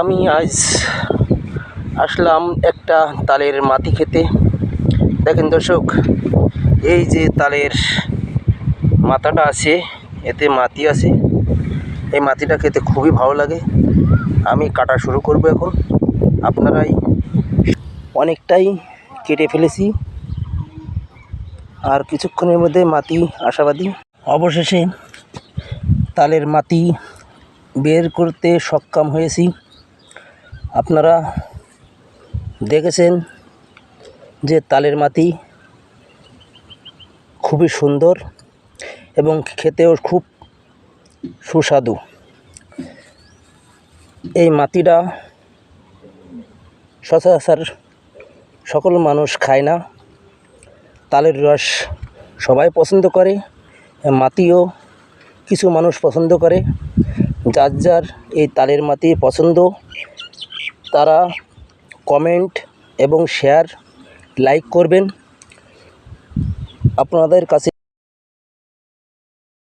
আমি আজ আসলাম একটা তালের মাটি খেতে। দেখেন দর্শক, এই যে তালের মাথাটা আছে, এতে মাটি আছে। এই মাটিটা খেতে খুবই ভালো লাগে। আমি কাটা শুরু করব এখন। আপনারাই অনেকটাই কেটে ফেলেছি। আর কিছুক্ষণের মধ্যে মাটি আশাবাদী। অবশেষে তালের মাটি বের করতে সক্ষম হয়েছি। আপনারা দেখেছেন যে তালের মাটি খুবই সুন্দর এবং খেতেও খুব সুস্বাদু। এই মাটিটা সচরাচর সকল মানুষ খায় না। তালের রস সবাই পছন্দ করে, মাটিও কিছু মানুষ পছন্দ করে। যার যার এই তালের মাতি পছন্দ তারা কমেন্ট এবং শেয়ার লাইক করবেন। আপনাদের কাছে